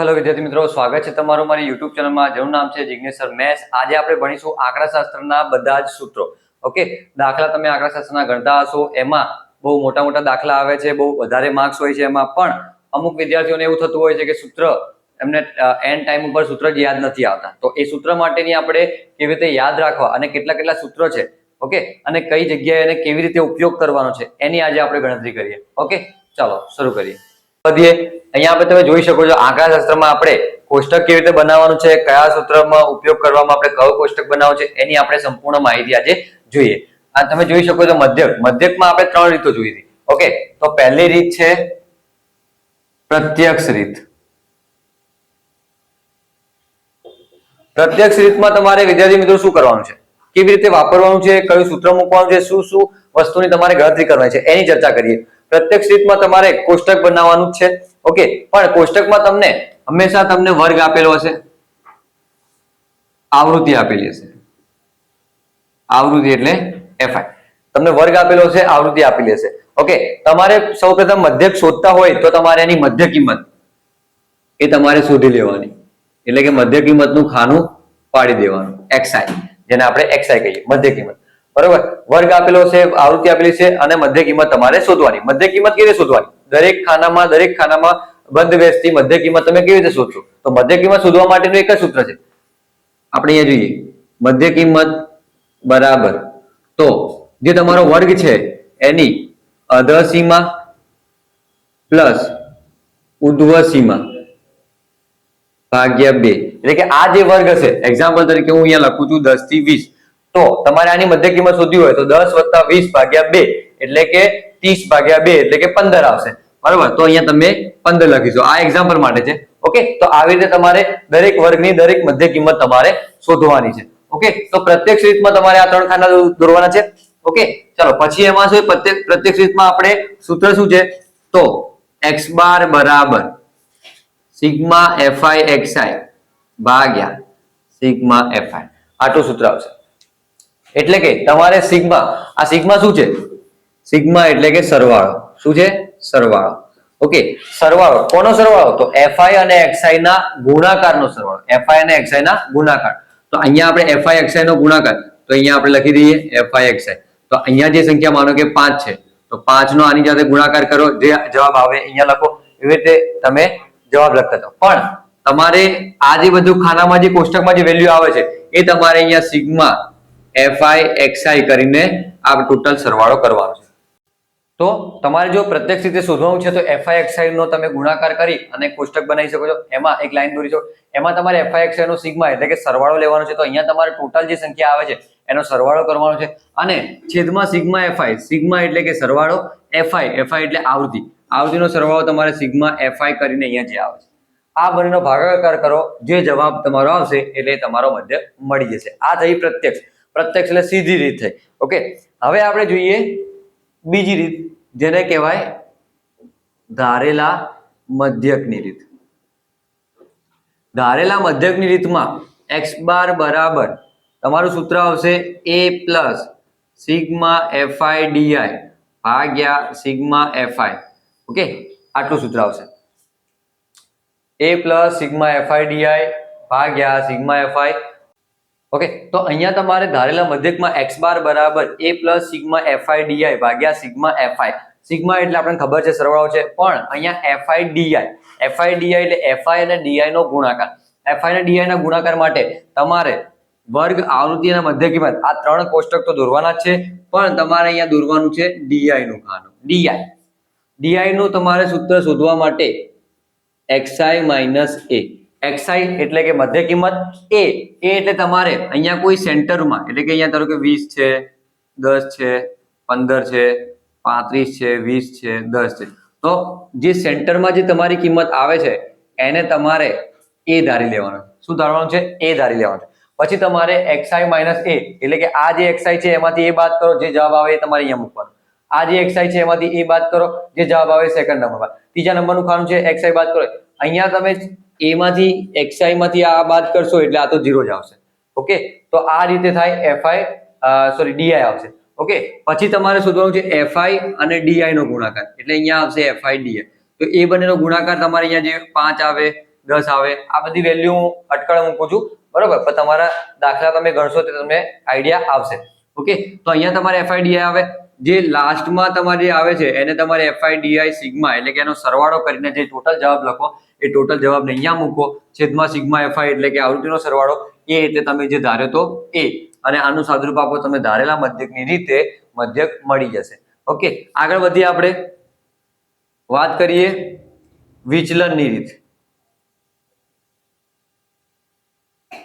Hello વિદ્યાર્થી મિત્રો, સ્વાગત છે તમારું મારી યુટ્યુબ ચેનલમાં. જેનું નામ છે જિગ્નેશ મેસ. આજે આપણે ભણીશું આંકડાશાસ્ત્રના બધા જ સૂત્રો. ઓકે? દાખલા તમે આંકડાશાસ્ત્રના ગણતા હશો. એમાં બહુ મોટા મોટા દાખલા આવે છે, બહુ વધારે માર્ક્સ હોય છે એમાં. પણ અમુક વિદ્યાર્થીઓને એવું થતું હોય છે કે સૂત્ર એમને એન્ડ ટાઈમ ઉપર સૂત્ર જ યાદ નથી આવતા. તો એ સૂત્ર માટેની આપણે કેવી રીતે યાદ રાખવા અને કેટલા કેટલા સૂત્ર છે? ઓકે? અને કઈ જગ્યાએ એને કેવી રીતે ઉપયોગ કરવાનો છે? એની આજે આપણે ગણતરી કરીએ. ઓકે? ચાલો, શરૂ કરીએ. વધીએ અહીંયા આપણે તમે જોઈ શકો છો આંકડાશાસ્ત્રમાં આપણે કોષ્ટક કેવી રીતે બનાવવાનું છે, કયા સૂત્રમાં ઉપયોગ કરવામાં આપણે કયો કોષ્ટક બનાવવાનું છે, એની આપણે સંપૂર્ણ માહિતી આજે જોઈએ. આ તમે જોઈ શકો છો મધ્યક. મધ્યકમાં આપણે ત્રણ રીતો જોઈ હતી. ઓકે? તો પહેલી રીત છે પ્રત્યક્ષ રીત. પ્રત્યક્ષ રીતમાં તમારે વિદ્યાર્થી મિત્રો શું કરવાનું છે? કેવી રીતે વાપરવાનું છે, કયું સૂત્ર મૂકવાનું છે, શું શું વસ્તુની તમારે ગણતરી કરવાની છે, એની ચર્ચા કરીએ. પ્રત્યક્ષ રીતમાં તમારે કોષ્ટક બનાવવાનું છે. ઓકે, પણ કોષ્ટકમાં તમને હંમેશા તમને વર્ગ આપેલો હશે. આવૃત્તિ આપેલી હશે. આવૃત્તિ એટલે એફઆઈ તમને વર્ગ આપેલો હશે, આવૃત્તિ આપેલી હશે. ઓકે, તમારે સૌપ્રથમ મધ્યક શોધતા હોય તો તમારે એની મધ્ય કિંમત એ તમારે શોધી લેવાની. એટલે કે મધ્ય કિંમતનું ખાનું પાડી દેવાનું. એક્સઆઈ જેને આપણે એક્સઆઈ કહીએ, મધ્ય કિંમત. બરોબર? વર્ગ આપેલો છે, આવૃત્તિ આપેલી છે અને મધ્ય કિંમત તમારે શોધવાની. મધ્ય કિંમત કેવી રીતે શોધવાની? દરેક ખાનામાં દરેક ખાનામાં બંધ બેસતી મધ્ય કિંમત તમે કેવી રીતે શોધશો? તો મધ્ય કિંમત શોધવા માટેનું એક જ સૂત્ર છે. આપણે અહીંયા જોઈએ. મધ્ય કિંમત બરાબર. તો જે તમારો વર્ગ છે, એની અધસીમા પ્લસ ઉધ્વ સીમા ભાગ્યા બે. એટલે કે આ જે વર્ગ હશે એક્ઝામ્પલ તરીકે હું અહીંયા લખું છું દસથી વીસ. તો તમારે આની મધ્ય કિંમત શોધવી હોય તો દસ વત્તા વીસ ભાગ્યા બે એટલે કે ત્રીસ ભાગ્યા બે એટલે કે પંદર આવશે. બરોબર? તો અહીંયા તમે પંદર લખીશું આ એક્ઝામ્પલ માટે છે. ઓકે તો આવી રીતે તમારે દરેક વર્ગની દરેક મધ્ય કિંમત તમારે શોધવાની છે. ઓકે તો પ્રત્યક્ષ રીતમાં તમારે આ ત્રણ ખાના દોરવાના છે. ઓકે ચાલો, પછી એમાં શું પ્રત્યેક પ્રત્યક્ષ રીતમાં આપણે સૂત્ર શું છે? તો એક્સ બાર બરાબર sigma F I X I ભાગ્યા સિગ્મા એફઆઈ આટલું સૂત્ર આવશે. એટલે કે તમારે સિગ્મા, આ સિગ્મા શું છે? સિગ્મા એટલે કે સરવાળો. શું છે? સરવાળો. ઓકે, સરવાળો. કોનો સરવાળો? તો એફઆઈ અને એક્સઆઈ ના ગુણાકારનો સરવાળો. એફઆઈ અને એક્સઆઈ ના ગુણાકાર. તો અહીંયા આપણે એફઆઈ એક્સઆઈ નો ગુણાકાર. તો અહીંયા આપણે લખી દઈએ એફઆઈ એક્સઆઈ તો અહીંયા જે સંખ્યા માનો કે પાંચ છે. તો પાંચ નો આની સાથે ગુણાકાર કરો. જે જવાબ આવે અહીંયા લખો. એવી રીતે તમે જવાબ લખતા જાઓ. પણ તમારે આ જે બધું ખાનામાં જે કોષ્ટકમાં જે વેલ્યુ આવે છે, એ તમારે અહીંયા સિગ્મા એફઆઈ એક્સઆઈ કરીને આ ટોટલ સરવાળો કરવાનો છે. તો તમારે જો પ્રત્યક્ષ રીતે શોધવાનું છે, તો એફઆઈ એક્સઆઈ નો તમે ગુણાકાર કરી અને કોષ્ટક બનાવી શકો છો. એમાં એક લાઈન દોરી છો એમાં તમારે એફઆઈ એક્સઆઈ નો સિગ્મા એટલે કે સરવાળો લેવાનો છે. તો અહીંયા તમારે ટોટલ જે સંખ્યા આવે છે, એનો સરવાળો કરવાનો છે. અને છેદમાં સિગ્મા એફઆઈ સિગ્મા એટલે કે સરવાળો એફઆઈ એફઆઈ એટલે આવૃત્તિ. આવૃત્તિનો સરવાળો તમારે સિગ્મા એફઆઈ કરીને અહીંયા જે આવે છે. આ બંનેનો ભાગાકાર કરો. જે જવાબ તમારો આવશે એટલે તમારો મધ્ય મળી જશે. આ થઈ પ્રત્યક્ષ. પ્રત્યક્ષ એટલે સીધી રીત થઈ. ઓકે હવે આપણે જોઈએ બીજી રીત, જેને કહેવાય ધારેલા મધ્યકની રીત. ધારેલા મધ્યકની રીતમાં એક્સ બાર બરાબર તમારું સૂત્ર આવશે A plus sigma FI DI ભાગ્યા સિગ્મા એફઆઈ ઓકે આટલું સૂત્ર આવશે. A plus sigma FI DI ભાગ્યા સિગ્મા એફઆઈ ઓકે, તો અહીંયા તમારે ધારેલા મધ્યકમાં એક્સ બાર બરાબર A plus sigma FI DI ભાગ્યા સિગ્મા એફઆઈ સિગ્મા એટલે આપણને ખબર છે, સરવાળો છે, પણ અહીંયા એફઆઈ ડીઆઈ એફઆઈ ડીઆઈ એટલે એફઆઈ અને ડીઆઈ નો ગુણાકાર. એફઆઈ અને ડીઆઈ ના ગુણાકાર માટે તમારે વર્ગ આવૃત્તિ અને મધ્ય કિંમત આ ત્રણ કોષ્ટક તો દોરવાના છે, પણ તમારે અહીંયા દોરવાનું છે ડીઆઈ નું ખાનું. ડીઆઈ ડીઆઈ નું તમારે સૂત્ર શોધવા માટે એક્સઆઈ માઇનસ એ એક્સઆઈ એટલે કે મધ્ય કિંમત એ એ એટલે તમારે અહીંયા કોઈ સેન્ટરમાં, એટલે કે અહીંયા ધારો કે વીસ છે, દસ છે, પંદર છે, પાંત્રીસ છે, વીસ છે, દસ છે. તો જે સેન્ટરમાં જે તમારી કિંમત આવે છે, એને તમારે એ ધારી લેવાનું. શું ધારવાનું છે? એ ધારી લેવાનું પછી તમારે એક્સઆઈ માઇનસ એ એટલે કે આ જે એક્સઆઈ છે એમાંથી એ બાદ કરો, જે જવાબ આવે એ તમારે અહીંયા મૂકવાનો. આ જે એક્સઆઈ છે એમાંથી એ બાદ કરો, જે જવાબ આવે સેકન્ડ નંબરમાં ત્રીજા નંબરનું ખાનું છે એક્સઆઈ બાદ કરો. અહીંયા તમે એમાંથી એક્સઆઈ માંથી આ બાદ કરશો એટલે આ તો ઝીરો જ આવશે. ઓકે? તો આ રીતે થાય એફઆઈ સોરી ડીઆઈ આવશે. ઓકે? પછી તમારે શોધવાનું છે એફઆઈ અને ડીઆઈ નો ગુણાકાર. એટલે અહીંયા આવશે એફઆઈ ડીઆઈ તો એ બંનેનો ગુણાકાર તમારે અહીંયા જે પાંચ આવે, દસ આવે, આ બધી વેલ્યુ હું અટકળ મૂકું છું. બરોબર? પણ તમારા દાખલા તમે ગણશો તો તમને આઈડિયા આવશે. ઓકે? તો અહીંયા તમારે એફઆઈડીઆઈ આવે. જે લાસ્ટમાં તમારે આવે છે, એને તમારે એફઆઈડીઆઈ સિગ્મા એટલે કે એનો સરવાળો કરીને જે ટોટલ જવાબ લખો એ ટોટલ જવાબને અહીંયા મૂકો. છેદમાં સિગ્મા એફઆઈ એટલે કે આવૃત્તિનો સરવાળો એ એટલે તમે જે ધાર્યો તો એ. અને આનું સાદરૂપ આપો, તમે ધારેલા મધ્યકની રીતે મધ્યક મળી જશે. ઓકે, આગળ વધીએ આપણે. વાત કરીએ વિચલનની રીત.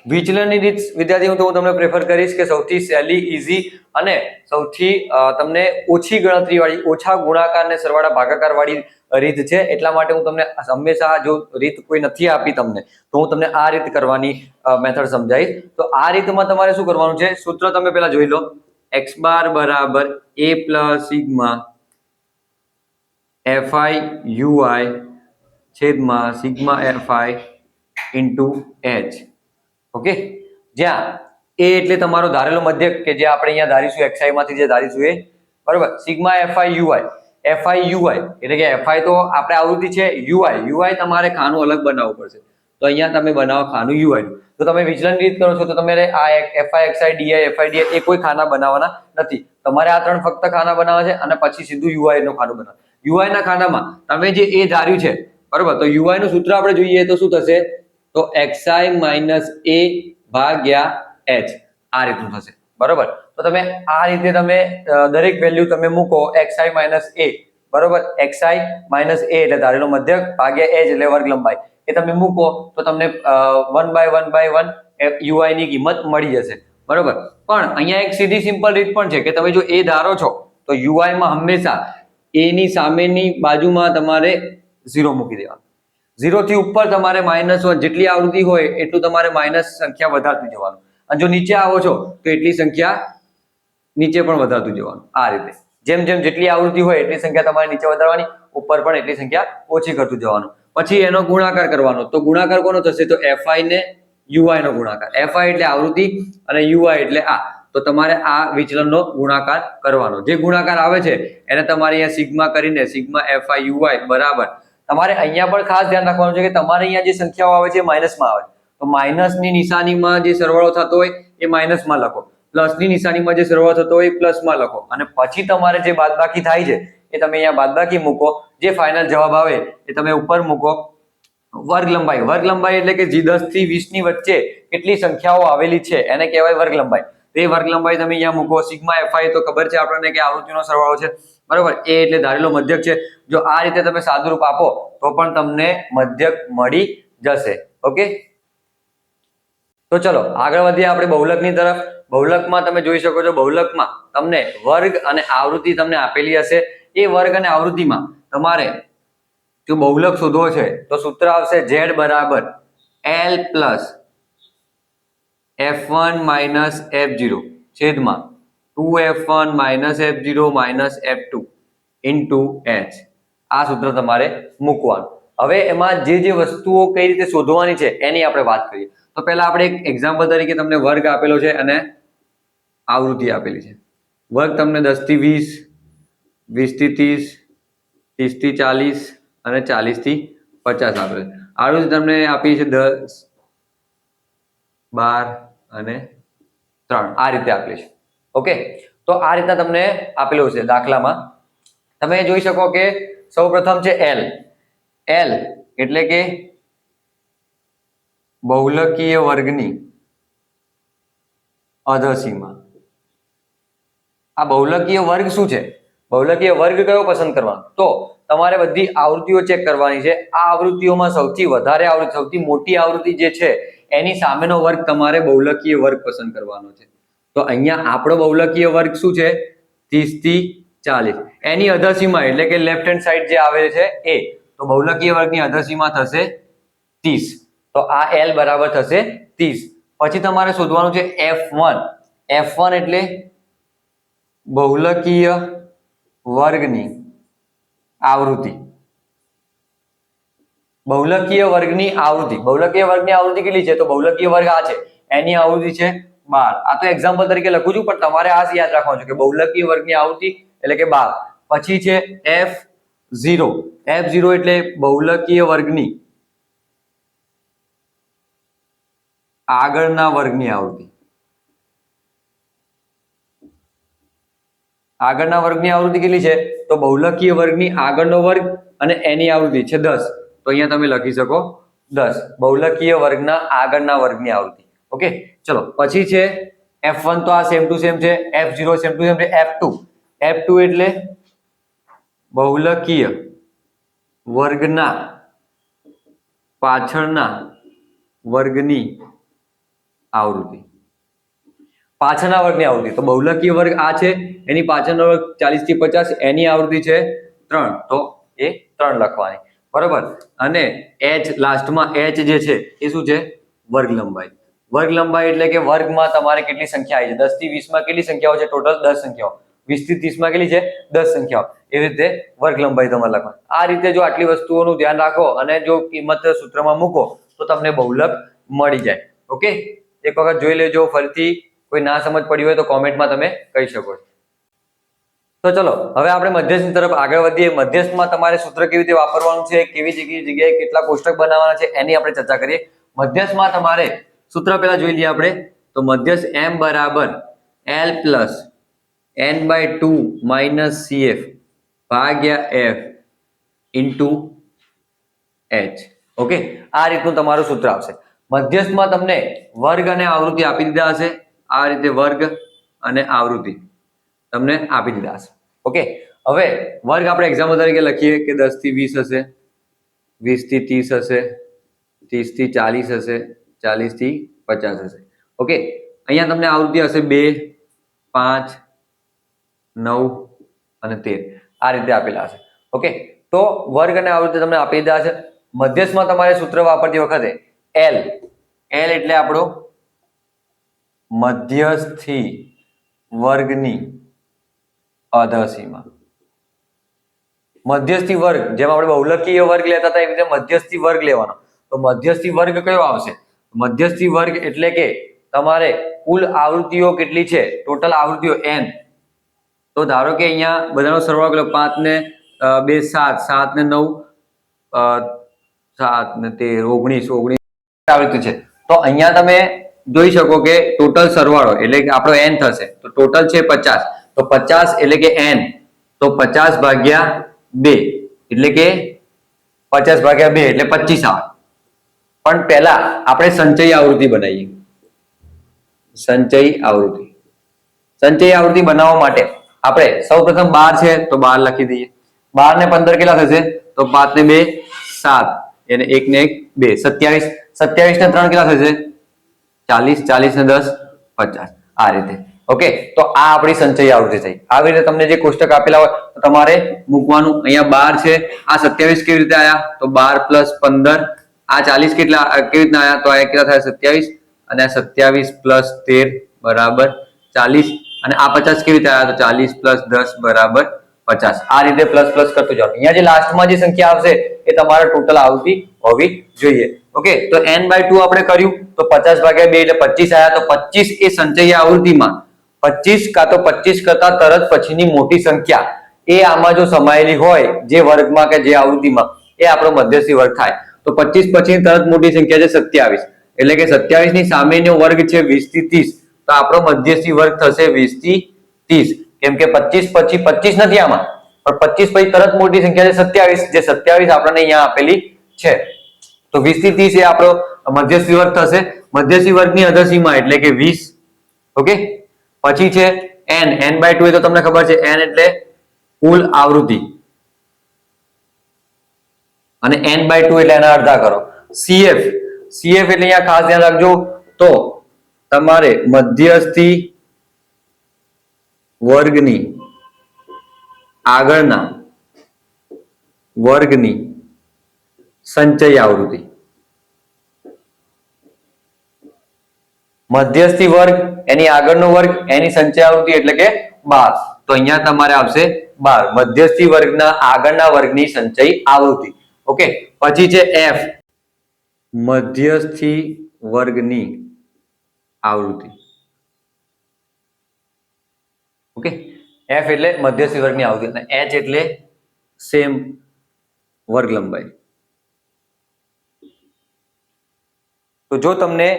વિચલનની રીત વિદ્યાર્થીઓ તો હું તમને પ્રેફર કરીશ કે સૌથી સહેલી ઇઝી અને સૌથી તમને ઓછી ગણતરીવાળી, ઓછા ગુણાકાર ને સરવાળા ભાગાકારવાળી રીત છે. એટલા માટે હું તમને હંમેશા જો રીત કોઈ નથી આપી તમને, તો હું તમને આ રીત કરવાની મેથડ સમજાવીશ. તો આ રીતમાં તમારે શું કરવાનું છે? સૂત્ર તમે પહેલા જોઈ લો. એક્સ બાર બરાબર A plus sigma FI UI છેદમાં sigma FI into H okay જ્યાં, એ એટલે તમારો ધારેલો મધ્યક કે જે આપણે અહીંયા ધારીશું એક્સઆઈ માંથી જે ધારીશું એ, બરોબર? Sigma FI UI FI UI એટલે કે એફઆઈ તો આપણે આવૃત્તિ છે યુઆઈ યુઆઈ તમારે ખાનું અલગ બનાવવું પડશે. તો અહીંયા તમે બનાવો ખાનું યુઆઈ તો તમે વિચલન રીત કરો છો, તો તમારે આ FI XI DI FI DI એ કોઈ ખાના બનાવવાના નથી. તમારે આ ત્રણ ફક્ત ખાના બનાવવા છે અને પછી સીધું યુઆઈ નું ખાનું બનાવવાનું. યુઆઈ ના ખાનામાં તમે જે એ ધાર્યું છે, બરોબર? તો યુઆઈ નું સૂત્ર આપણે જોઈએ તો શું થશે? તો xi માઇનસ એ ભાગ્યા એચ આ રીતનું થશે. બરોબર? તો તમે આ રીતે તમે દરેક વેલ્યુ તમે મૂકો xi માઇનસ એ બરોબર? xi માઇનસ એ એટલે ધારેલો મધ્યક ભાગ્યા એચ એટલે વર્ગ લંબાઈ. એ તમે મૂકો તો તમને one by one by one UI ની કિંમત મળી જશે. બરોબર? પણ અહીંયા એક સીધી સિમ્પલ રીત પણ છે કે તમે જો એ ધારો છો, તો યુઆઈમાં હંમેશા એની સામેની બાજુમાં તમારે ઝીરો મૂકી દેવાનું. ઝીરો થી ઉપર તમારે માઇનસ વન જેટલી આવૃત્તિ હોય, એટલું તમારે માઇનસ સંખ્યા વધારતું જવાનું. અને જો નીચે આવો છો, તો એટલી સંખ્યા નીચે પણ વધારતું જવાનું. આ રીતે. જેમ જેમ જેટલી આવૃત્તિ હોય, એટલી સંખ્યા તમારે નીચે વધારવાની, ઉપર પણ એટલી સંખ્યા ઓછી કરતું જવાનું. પછી એનો ગુણાકાર કરવાનો. તો ગુણાકાર કોનો થશે? તો એફઆઈ ને યુઆઈ નો ગુણાકાર. એફઆઈ એટલે આવૃત્તિ અને યુઆઈ એટલે આ. તો તમારે આ વિચલનનો ગુણાકાર કરવાનો. જે ગુણાકાર આવે છે, એને તમારે અહીંયા સિગ્મા કરીને સિગ્મા એફઆઈ યુઆઈ બરાબર તમારે અહીંયા પણ ખાસ ધ્યાન રાખવાનું છે કે તમારે અહીંયા જે સંખ્યાઓ આવે છે માઇનસમાં આવે તો માઇનસની નિશાનીમાં જે સરવાળો થતો હોય એ માઇનસમાં લખો. પ્લસની નિશાનીમાં જે સરવાળો થતો હોય એ પ્લસમાં લખો. અને પછી તમારે જે બાદબાકી થાય છે એ તમે અહીંયા બાદબાકી મૂકો. જે ફાઇનલ જવાબ આવે એ તમે ઉપર મૂકો. વર્ગ લંબાઈ વર્ગ લંબાઈ એટલે કે જે દસથી વીસની વચ્ચે કેટલી સંખ્યાઓ આવેલી છે? એને કહેવાય વર્ગ લંબાઈ તો વર્ગ લંબાઈ તમે અહીંયા મૂકો. સિગ્મા એફઆઈ તો ખબર છે આપણને કે આવૃત્તિનો સરવાળો છે. બરોબર? એ એટલે ધારેલો મધ્યક છે. જો આ રીતે તમે સાદુરૂપ આપો, તો પણ તમને મધ્યક મળી જશે. ઓકે? તો ચલો, આગળ વધીએ આપણે બહુલકની તરફ. બહુલકમાં તમે જોઈ શકો છો, બહુલકમાં તમને વર્ગ અને આવૃત્તિ તમને આપેલી હશે. એ વર્ગ અને આવૃત્તિમાં તમારે જો બહુલક શોધવો છે, તો સૂત્ર આવશે ઝેડ બરાબર L plus F one minus F zero છેદમાં. Two F one minus F zero minus F two into H. આ સૂત્ર તમારે મૂકવાનું. હવે એમાં જે જે વસ્તુઓ કઈ રીતે શોધવાની છે, એની આપણે વાત કરીએ. તો પહેલા આપણે એક એક્ઝામ્પલ તરીકે તમને વર્ગ આપેલો છે અને આવૃત્તિ આપેલી છે. વર્ગ તમને દસથી વીસ વીસથી ત્રીસ ત્રીસથી ચાલીસ અને ચાલીસથી પચાસ આપેલ છે. આવૃત્તિ તમને આપી છે દસ, બાર અને ત્રણ. આ રીતે આપેલી છે. ઓકે? તો આ રીતના તમને આપેલું છે દાખલામાં. તમે જોઈ શકો કે સૌ પ્રથમ છે એલ એલ એટલે કે બહુલકીય વર્ગની અધસીમા. આ બહુલકીય વર્ગ શું છે? બહુલકીય વર્ગ કયો પસંદ કરવાનો? તો તમારે બધી આવૃત્તિઓ ચેક કરવાની છે. આ આવૃત્તિઓમાં સૌથી વધારે આવૃત્તિ, સૌથી મોટી આવૃત્તિ જે છે, એની સામેનો વર્ગ તમારે બહુલકીય વર્ગ પસંદ કરવાનો છે. તો અહીંયા આપણો બહુલકીય વર્ગ શું છે? ત્રીસથી ચાલીસ. એની અધસીમા એટલે કે લેફ્ટ હેન્ડ સાઈડ જે આવે છે એ. તો બહુલકીય વર્ગની અધસીમા થશે ત્રીસ. તો આ એલ બરાબર થશે ત્રીસ. પછી તમારે શોધવાનું છે એફ વન એફ વન એટલે બહુલકીય વર્ગની આવૃત્તિ. બહુલકીય વર્ગની આવૃત્તિ. બહુલકીય વર્ગની આવૃત્તિ કેટલી છે? તો બહુલકીય વર્ગ આ છે. એની આવૃત્તિ છે બાર. આ તો એક્ઝામ્પલ તરીકે લખું છું, પણ તમારે આ યાદ રાખવાનું છે કે બહુલકીય વર્ગની આવૃત્તિ એટલે કે બાર. પછી છે એફ ઝીરો. એફ ઝીરો એટલે બહુલકીય વર્ગની આગળના વર્ગની આવૃત્તિ. આગળના વર્ગની આવૃત્તિ કેટલી છે? તો બહુલકીય વર્ગની આગળનો વર્ગ અને એની આવૃત્તિ છે દસ. તો અહીંયા તમે લખી શકો દસ. બહુલકીય વર્ગના આગળના વર્ગની આવૃત્તિ. ઓકે? ચલો, પછી છે એફ વન તો આ સેમ ટુ સેમ છે F zero same to same છે એફ ટુ એફ ટુ એટલે બહુલકીય વર્ગના, પાછળના વર્ગની આવૃત્તિ. પાછળના વર્ગની આવૃત્તિ. તો બહુલકીય વર્ગ આ છે, એની પાછળનો વર્ગ ચાલીસથી પચાસ, એની આવૃત્તિ છે ત્રણ. તો એ ત્રણ લખવાની. બરોબર? અને એચ લાસ્ટમાં એચ જે છે, એ શું છે? વર્ગ લંબાઈ વર્ગ લંબાઈ એટલે કે વર્ગમાં તમારે કેટલી સંખ્યા આવી છે? દસથી વીસમાં કેટલી સંખ્યાઓ છે? ટોટલ દસ સંખ્યાઓ. વીસથી ત્રીસમાં કેટલી છે? દસ સંખ્યાઓ. એવી રીતે વર્ગ લંબાઈ તમારે લખવાની. આ રીતે જો આટલી વસ્તુઓનું ધ્યાન રાખો અને જો કિંમત સૂત્રમાં મૂકો, તો તમને બહુલક મળી જાય. ઓકે? એક વખત જોઈ લેજો. ફરીથી કોઈ ના સમજ પડી હોય તો કોમેન્ટમાં તમે કહી શકો તો ચલો, હવે આપણે મધ્યસ્થ તરફ આગળ વધીએ. મધ્યસ્થમાં તમારે સૂત્ર કેવી રીતે વાપરવાનું છે? કેવી જગ્યાએ જગ્યાએ કેટલા કોષ્ટક બનાવવાના છે? એની આપણે ચર્ચા કરીએ. મધ્યસ્થમાં તમારે સૂત્ર પહેલા જોઈ લઈએ આપણે. તો મધ્યસ્થ એમ બરાબર L plus N by two minus C F ભાગ્યા એફ ઇન્ટુ એચ ઓકે આ રીતનું તમારું સૂત્ર આવશે. મધ્યસ્થમાં તમને વર્ગ અને આવૃત્તિ આપી દીધા હશે. આ રીતે વર્ગ અને આવૃત્તિ તમને આપી દીધા હશે. ઓકે હવે વર્ગ આપણે એક્ઝામ્પલ તરીકે લખીએ કે દસથી વીસ હશે. વીસથી ત્રીસ હશે. ત્રીસથી ચાલીસ હશે. ચાલીસથી પચાસ હશે. ઓકે? અહીંયા તમને આવૃત્તિ હશે બે, પાંચ, નવ અને તેર. આ રીતે આપેલા હશે. ઓકે? તો વર્ગ અને આવૃત્તિ તમને આપી દીધા છે. મધ્યસ્થમાં તમારે સૂત્ર વાપરતી વખતે એલ એલ એટલે આપણો મધ્યસ્થી વર્ગની અધસીમા. મધ્યસ્થી વર્ગ, જેમ આપણે બહુલકીય વર્ગ લેતા હતા એવી રીતે મધ્યસ્થી વર્ગ લેવાનો. તો મધ્યસ્થી વર્ગ કયો આવશે? મધ્યસ્થી વર્ગ એટલે કે તમારે કુલ આવૃત્તિઓ કેટલી છે? ટોટલ આવૃત્તિઓ એન તો ધારો કે અહીંયા બધાનો સરવાળો કર્યો પાંચ ને બે, સાત. સાત ને નવ સાત ને તેર. ઓગણીસ ઓગણીસ. આવૃત્તિ છે. તો અહીંયા તમે જોઈ શકો કે ટોટલ સરવાળો એટલે કે આપણો એન થશે. તો ટોટલ છે પચાસ. તો પચાસ એટલે કે એન તો પચાસ ભાગ્યા બે એટલે કે પચાસ ભાગ્યા બે એટલે પચીસ આવે. પણ પહેલા આપણે સંચય આવૃત્તિ બનાવીએ. સંચય આવૃત્તિ. સંચય આવૃત્તિ બનાવવા માટે આપણે સૌપ્રથમ બાર છે તો બાર લખી દઈએ. બાર ને પંદર કેટલા થશે? તો પાંચ ને બે, સાત. એને એક ને એક, બે. સત્યાવીસ. સત્યાવીસ ને ત્રણ કેટલા થશે? ચાલીસ. ચાલીસ ને દસ, પચાસ. આ રીતે. ઓકે? તો આ આપણી સંચય આવૃત્તિ થઈ. આવી રીતે તમને જે કોષ્ટક આપેલા હોય, તો તમારે મૂકવાનું. અહીંયા બાર છે. આ સત્યાવીસ કેવી રીતે આયા? તો બાર પ્લસ પંદર આ ચાલીસ કેટલા કેવી રીતના આયા? તો આ કેટલા થાય? સત્યાવીસ. અને આ સત્યાવીસ પ્લસ તેર બરાબર ચાલીસ. અને આ પચાસ કેવી રીતે આવ્યા તો ચાલીસ પ્લસ દસ બરાબર પચાસ. આ રીતે પ્લસ પ્લસ કરતું જવાનું અહીંયા જે લાસ્ટમાં જે સંખ્યા આવશે, એ તમારે ટોટલ આવતી હોવી જોઈએ. ઓકે તો એન બાય ટુ આપણે કર્યું. તો પચાસ ભાગ્યા બે એટલે પચીસ આવ્યા તો પચીસ એ સંચય આવૃત્તિમાં. પચીસ કાં તો પચીસ કરતા તરત પછીની મોટી સંખ્યા. એ આમાં જો સમાયેલી હોય, જે વર્ગમાં કે જે આવૃત્તિમાં, એ આપણો મધ્યસ્થી વર્ગ થાય. તો પચીસ પછી તરત મોટી સંખ્યા છે સત્યાવીસ. એટલે કે સત્યાવીસની સામેનો વર્ગ છે વીસથી ત્રીસ. તો આપણો મધ્યસ્થી વર્ગ થશે વીસથી ત્રીસ. કેમ કે પચીસ પછી પચીસ નથી આમાં. પણ પચીસ પછી તરત મોટી સંખ્યા છે સત્યાવીસ. જે સત્યાવીસ આપણને અહીંયા આપેલી છે. તો વીસથી ત્રીસ એ આપણો મધ્યસ્થી વર્ગ થશે. મધ્યસ્થી વર્ગની અધસીમા એટલે કે વીસ. ઓકે? પછી છે એન એન બાય ટુ એ તો તમને ખબર છે. એન એટલે કુલ આવૃત્તિ. અને એન બાય ટુ એટલે એના અડધા કરો. સીએફ સીએફ એટલે અહીંયા ખાસ ધ્યાન રાખજો. તો તમારે મધ્યસ્થી વર્ગની આગળના વર્ગની સંચય આવૃત્તિ. મધ્યસ્થી વર્ગ, એની આગળનો વર્ગ, એની સંચય આવૃત્તિ એટલે કે બાર. તો અહીંયા તમારે આવશે બાર. મધ્યસ્થી વર્ગના આગળના વર્ગની સંચય આવૃત્તિ. ઓકે, પછી છે એફ મધ્યસ્થી વર્ગની આવૃત્તિ. ઓકે એફ એટલે મધ્યસ્થી વર્ગની આવૃત્તિ અને એચ એટલે સેમ વર્ગ લંબાઈ તો જો તમને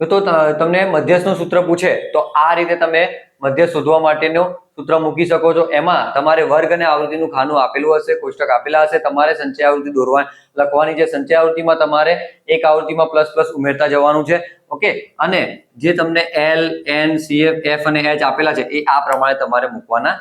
તો તમને તમને મધ્યસ્થનું સૂત્ર પૂછે, તો આ રીતે તમે મધ્યસ્થ શોધવા માટેનું સૂત્ર મૂકી શકો છો. એમાં તમારે વર્ગ અને આવૃત્તિનું ખાનું આપેલું હશે, કોષ્ટક આપેલા હશે. તમારે સંચય આવૃત્તિ દોરવા લખવાની છે. સંચય આવૃત્તિમાં તમારે એક આવૃત્તિમાં પ્લસ પ્લસ ઉમેરતા જવાનું છે. ઓકે? અને જે તમને એલ એન સીએફ એફ અને એચ આપેલા છે, એ આ પ્રમાણે તમારે મૂકવાના